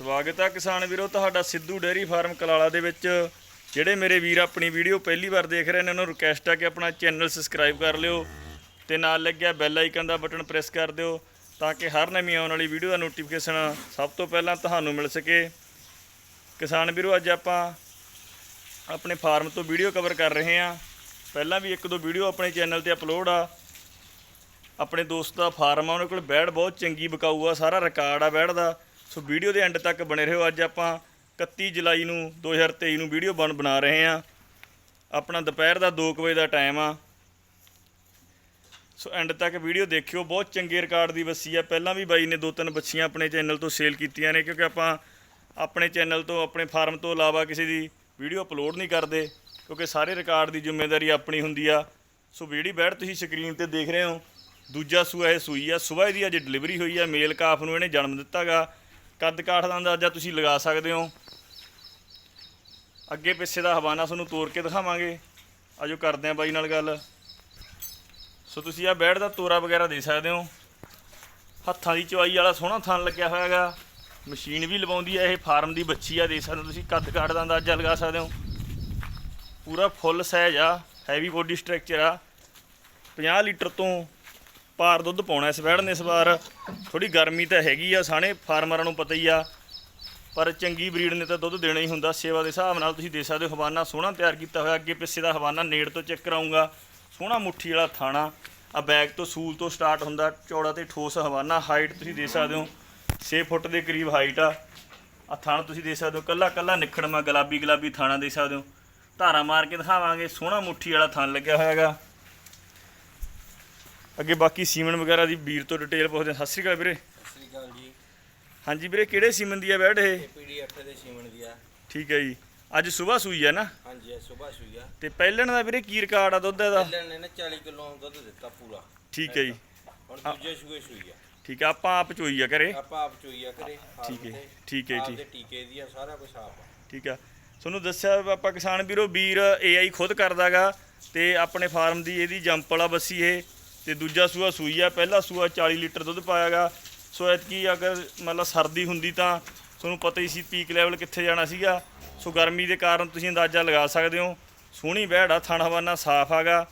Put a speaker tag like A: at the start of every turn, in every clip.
A: ਸਵਾਗਤ ਹੈ ਕਿਸਾਨ ਵੀਰੋ, ਤੁਹਾਡਾ ਸਿੱਧੂ ਡੇਅਰੀ ਫਾਰਮ ਕਲਾਲਾ ਦੇ ਵਿੱਚ। ਜਿਹੜੇ ਮੇਰੇ ਵੀਰ ਆਪਣੀ ਵੀਡੀਓ ਪਹਿਲੀ ਵਾਰ ਦੇਖ ਰਹੇ ਨੇ, ਉਹਨਾਂ ਨੂੰ ਰਿਕਵੈਸਟ ਹੈ ਕਿ ਆਪਣਾ ਚੈਨਲ ਸਬਸਕ੍ਰਾਈਬ ਕਰ ਲਿਓ ਤੇ ਨਾਲ ਲੱਗਿਆ ਬੈਲ ਆਈਕਨ ਦਾ ਬਟਨ ਪ੍ਰੈਸ ਕਰ ਦਿਓ ਤਾਂ ਕਿ ਹਰ ਨਵੀਂ ਆਉਣ ਵਾਲੀ ਵੀਡੀਓ ਦਾ ਨੋਟੀਫਿਕੇਸ਼ਨ ਸਭ ਤੋਂ ਪਹਿਲਾਂ ਤੁਹਾਨੂੰ ਮਿਲ ਸਕੇ। ਕਿਸਾਨ ਵੀਰੋ, ਅੱਜ ਆਪਾਂ ਆਪਣੇ ਫਾਰਮ ਤੋਂ ਵੀਡੀਓ ਕਵਰ ਕਰ ਰਹੇ ਹਾਂ। ਪਹਿਲਾਂ ਵੀ ਇੱਕ ਦੋ ਵੀਡੀਓ ਆਪਣੇ ਚੈਨਲ ਤੇ ਅਪਲੋਡ ਆ। ਆਪਣੇ ਦੋਸਤ ਦਾ ਫਾਰਮ ਆ, ਉਹਨਾਂ ਕੋਲ ਬੈੜ ਬਹੁਤ ਚੰਗੀ ਬਕਾਊ ਆ, ਸਾਰਾ ਰਿਕਾਰਡ ਆ ਬੈੜ ਦਾ। ਸੋ ਵੀਡੀਓ ਦੇ ਐਂਡ ਤੱਕ ਬਣੇ ਰਹੋ। ਅੱਜ ਆਪਾਂ 31 ਜੁਲਾਈ ਨੂੰ 2023 ਨੂੰ ਵੀਡੀਓ ਬਣ ਬਣਾ ਰਹੇ ਆ ਆਪਣਾ ਦੁਪਹਿਰ ਦਾ 2 ਵਜੇ ਦਾ ਟਾਈਮ ਆ। ਸੋ ਐਂਡ ਤੱਕ ਵੀਡੀਓ ਦੇਖਿਓ। ਬਹੁਤ ਚੰਗੇ ਰਿਕਾਰਡ ਦੀ ਵੱਸੀ ਆ। ਪਹਿਲਾਂ ਵੀ ਬਾਈ ਨੇ ਦੋ ਤਿੰਨ ਬੱਚੀਆਂ ਆਪਣੇ ਚੈਨਲ ਤੋਂ ਸੇਲ ਕੀਤੀਆਂ ਨੇ, ਕਿਉਂਕਿ ਆਪਾਂ ਆਪਣੇ ਚੈਨਲ ਤੋਂ, ਆਪਣੇ ਫਾਰਮ ਤੋਂ ਇਲਾਵਾ ਕਿਸੇ ਦੀ ਵੀਡੀਓ ਅਪਲੋਡ ਨਹੀਂ ਕਰਦੇ, ਕਿਉਂਕਿ ਸਾਰੇ ਰਿਕਾਰਡ ਦੀ ਜ਼ਿੰਮੇਵਾਰੀ ਆਪਣੀ ਹੁੰਦੀ ਆ। ਸੋ ਜਿਹੜੀ ਬੈਠ ਤੁਸੀਂ ਸਕਰੀਨ ਤੇ ਦੇਖ ਰਹੇ ਹੋ। ਦੂਜਾ ਸੂਆ ਇਹ ਸੂਈ ਆ। ਸਵੇਰ ਦੀ ਅੱਜ ਡਿਲੀਵਰੀ ਹੋਈ ਆ। ਮੇਲ ਕਾਫ ਨੂੰ ਇਹਨੇ ਜਨਮ ਦਿੱਤਾਗਾ। ਕੱਦ ਕਾਠ ਦਾ ਅੰਦਾਜ਼ਾ ਤੁਸੀਂ ਲਗਾ ਸਕਦੇ ਹੋ। ਅੱਗੇ ਪਿੱਛੇ ਦਾ ਹਵਾਨਾ ਤੁਹਾਨੂੰ ਤੋੜ ਕੇ ਦਿਖਾਵਾਂਗੇ। ਆਜੋ ਕਰਦੇ ਆ ਬਾਈ ਨਾਲ ਗੱਲ। ਸੋ ਤੁਸੀਂ ਆ ਬੈੜ ਦਾ ਤੋਰਾ ਵਗੈਰਾ ਦੇ ਸਕਦੇ ਹੋ। ਹੱਥਾਂ ਦੀ ਚਵਾਈ ਵਾਲਾ ਸੋਹਣਾ ਥਣ ਲੱਗਿਆ ਹੋਇਆ ਹੋਇਆਗਾ ਮਸ਼ੀਨ ਵੀ ਲਵਾਉਂਦੀ ਆ, ਇਹ ਫਾਰਮ ਦੀ ਬੱਚੀ ਆ ਦੇ ਸਕਦੇ ਹੋ ਤੁਸੀਂ, ਕੱਦ ਕਾਠ ਦਾ ਅੰਦਾਜ਼ਾ ਲਗਾ ਸਕਦੇ ਹੋ। ਪੂਰਾ ਫੁੱਲ ਸਾਈਜ਼ ਆ ਹੈਵੀ ਬੋਡੀ ਸਟਰਕਚਰ ਆ। 50 ਲੀਟਰ ਤੋਂ ਪਾਰ ਦੁੱਧ ਪਾਉਣਾ ਇਸ ਵੈੜ ਨੇ ਇਸ ਵਾਰ ਥੋੜੀ ਗਰਮੀ ਤਾਂ ਹੈਗੀ ਆ ਸਾਣੇ ਫਾਰਮਰਾਂ ਨੂੰ ਪਤਾ ਹੀ ਆ। ਪਰ ਚੰਗੀ ਬਰੀਡ ਨੇ ਤਾਂ ਦੁੱਧ ਦੇਣਾ ਹੀ ਹੁੰਦਾ। ਸੇਵਾ ਦੇ ਹਿਸਾਬ ਨਾਲ ਤੁਸੀਂ ਦੇ ਸਕਦੇ ਹੋ। ਹਵਾਨਾ ਸੋਹਣਾ ਤਿਆਰ ਕੀਤਾ ਹੋਇਆ। ਅੱਗੇ ਪਿੱਛੇ ਦਾ ਹਵਾਨਾ ਨੇੜ ਤੋਂ ਚੈੱਕ ਕਰਾਉਂਗਾ ਸੋਹਣਾ ਮੁੱਠੀ ਵਾਲਾ ਥਾਣਾ। ਆ ਬੈਗ ਤੋਂ ਸੂਲ ਤੋਂ ਸਟਾਰਟ ਹੁੰਦਾ। ਚੌੜਾ ਤੇ ਠੋਸ ਹਵਾਨਾ। ਹਾਈਟ ਤੁਸੀਂ ਦੇ ਸਕਦੇ ਹੋ। 6 ਫੁੱਟ ਦੇ ਕਰੀਬ ਹਾਈਟ ਆ। ਆ ਥਾਣਾ ਤੁਸੀਂ ਦੇ ਸਕਦੇ ਹੋ। ਕੱਲਾ ਕੱਲਾ ਨਿਖੜਮਾ, ਗੁਲਾਬੀ ਗੁਲਾਬੀ ਥਾਣਾ ਦੇ ਸਕਦੇ ਹੋ। ਧਾਰਾ ਮਾਰ ਕੇ ਦਿਖਾਵਾਂਗੇ। ਸੋਹਣਾ ਮੁੱਠੀ ਵਾਲਾ ਥਾਣ ਲੱਗਿਆ ਹੋਇਆਗਾ। ਅੱਗੇ ਬਾਕੀ ਸੀਮਨ ਵਗੈਰਾ ਦੀ ਵੀਰ ਤੋਂ ਡਿਟੇਲ ਪੁੱਛਦੇ ਹਾਂ। ਸਤਿ ਸ਼੍ਰੀ ਅਕਾਲ ਵੀਰੇ।
B: ਸਤਿ ਸ੍ਰੀ ਅਕਾਲ ਜੀ।
A: ਹਾਂਜੀ ਵੀਰੇ ਕਿਹੜੇ ਸੀਮਨ ਦੀ ਆ ਬੈਡ ਇਹ?
B: ਇਹ ਪੀਡੀਐਫ ਦੇ ਸੀਮਨ ਦੀ ਆ।
A: ਠੀਕ ਹੈ ਜੀ। ਅੱਜ ਸਵੇਰ ਸੂਈ ਆ ਨਾ?
B: ਹਾਂਜੀ ਇਹ ਸਵੇਰ ਸੂਈ ਆ।
A: ਤੇ ਪਹਿਲਣ ਦਾ ਵੀਰੇ ਕੀ ਰਿਕਾਰਡ ਆ ਦੁੱਧ ਦਾ
B: ਪਹਿਲਾਂ ਨੇ ਨਾ 40 ਕਿਲੋ ਦੁੱਧ ਦਿੱਤਾ ਪੂਰਾ।
A: ਠੀਕ ਹੈ ਜੀ।
B: ਹੁਣ ਦੂਜੇ ਸੂਏ ਸੂਈ ਆ।
A: ਠੀਕ ਆ ਆਪਾਂ ਆਪ ਚੋਈ ਆ ਘਰੇ।
B: ਆਪਾਂ ਆਪ ਚੋਈਆ ਕਰੇ
A: ਠੀਕ ਹੈ, ਠੀਕ ਹੈ, ਠੀਕ।
B: ਦੇ ਟੀਕੇ ਦੀ ਆ ਸਾਰਾ ਕੁਝ ਆਪ ਆ।
A: ਠੀਕ ਆ। ਤੁਹਾਨੂੰ ਦੱਸਿਆ ਵੀ ਆਪਾਂ ਕਿਸਾਨ ਵੀਰੋ ਵੀਰ ਏਆਈ ਖੁਦ ਕਰਦਾਗਾ ਤੇ ਆਪਣੇ ਫਾਰਮ ਦੀ ਇਹਦੀ ਜੰਪ ਵਾਲਾ ਬੱਸੀ ਇਹ। ਤੇ ਦੂਜਾ ਸੂਆ ਸੂਈ ਆ, ਪਹਿਲਾ ਸੂਆ 40 ਲੀਟਰ ਦੁੱਧ ਪਾਇਆਗਾ। ਸੋ ਐਤਕੀ ਅਗਰ ਮਤਲਬ ਸਰਦੀ ਹੁੰਦੀ ਤਾਂ ਤੁਹਾਨੂੰ ਪਤਾ ਹੀ ਸੀ ਪੀਕ ਲੈਵਲ ਕਿੱਥੇ ਜਾਣਾ ਸੀਗਾ। ਸੋ ਗਰਮੀ ਦੇ ਕਾਰਨ ਤੁਸੀਂ ਅੰਦਾਜ਼ਾ ਲਗਾ ਸਕਦੇ ਹੋ, ਸੋਹਣੀ ਬੈੜ ਆ ਥਣ ਹਵਾਨਾ ਸਾਫ਼ ਆਗਾ।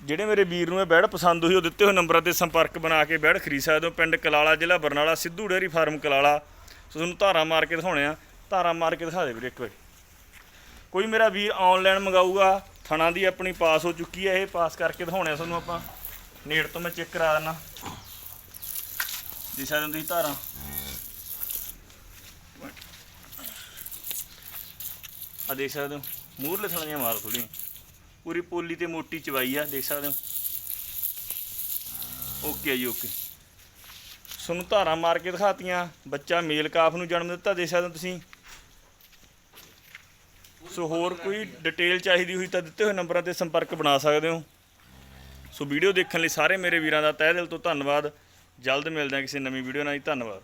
A: ਜਿਹੜੇ ਮੇਰੇ ਵੀਰ ਨੂੰ ਇਹ ਬੈੜ ਪਸੰਦ ਹੋਈ, ਉਹ ਦਿੱਤੇ ਹੋਏ ਨੰਬਰਾਂ ਤੇ ਸੰਪਰਕ ਬਣਾ ਕੇ ਬੈੜ ਖਰੀਦ ਸਕਦੇ ਹੋ। ਪਿੰਡ ਕਲਾਲਾ, ਜ਼ਿਲ੍ਹਾ Barnala, Sidhu dairy farm Kalala. So ਤੁਹਾਨੂੰ ਧਾਰਾ ਮਾਰ ਕੇ ਦਿਖਾਉਣੇ ਆ। ਧਾਰਾ ਮਾਰ ਕੇ ਦਿਖਾ ਦੇ ਵੀਰੇ ਇੱਕ ਵਾਰੀ। ਕੋਈ ਮੇਰਾ ਵੀਰ ਆਨਲਾਈਨ ਮੰਗਾਊਗਾ ਥਣਾ ਦੀ ਆਪਣੀ ਪਾਸ ਹੋ ਚੁੱਕੀ ਹੈ ਇਹ, ਪਾਸ ਕਰਕੇ ਦਿਖਾਉਣੇ ਆ ਤੁਹਾਨੂੰ ਆਪਾਂ। ਨੇੜ ਤੋਂ ਮੈਂ ਚੈੱਕ ਕਰਾ ਦਿੰਦਾ ਜੀ ਸਕਦੇ ਹੋ ਤੁਸੀਂ ਧਾਰਾਂ। ਆ ਦੇਖ ਸਕਦੇ ਹੋ ਮੂਰਲੇ ਥਣੀਆਂ ਮਾਰ ਥੋੜੀ ਪੂਰੀ ਪੋਲੀ ਤੇ ਮੋਟੀ ਚਵਾਈ ਆ, ਦੇਖ ਸਕਦੇ ਹੋ। ਓਕੇ ਆ ਜੀ, ਓਕੇ। ਤੁਹਾਨੂੰ ਧਾਰਾਂ ਮਾਰ ਕੇ ਦਿਖਾਤੀਆਂ, ਬੱਚਾ ਮੇਲ ਕਾਫ ਨੂੰ ਜਨਮ ਦਿੱਤਾ, ਦੇਖ ਸਕਦੇ ਹੋ ਤੁਸੀਂ। ਸੋ ਹੋਰ ਕੋਈ ਡਿਟੇਲ ਚਾਹੀਦੀ ਹੋਈ ਤਾਂ ਦਿੱਤੇ ਹੋਏ ਨੰਬਰਾਂ ਤੇ ਸੰਪਰਕ ਬਣਾ ਸਕਦੇ ਹੋ। ਸੋ ਵੀਡੀਓ ਦੇਖਣ ਲਈ ਸਾਰੇ ਮੇਰੇ ਵੀਰਾਂ ਦਾ ਤਹਿ ਦਿਲ ਤੋਂ ਧੰਨਵਾਦ। ਜਲਦ ਮਿਲਦੇ ਹਾਂ ਕਿਸੇ ਨਵੀਂ ਵੀਡੀਓ ਨਾਲ ਜੀ। ਧੰਨਵਾਦ।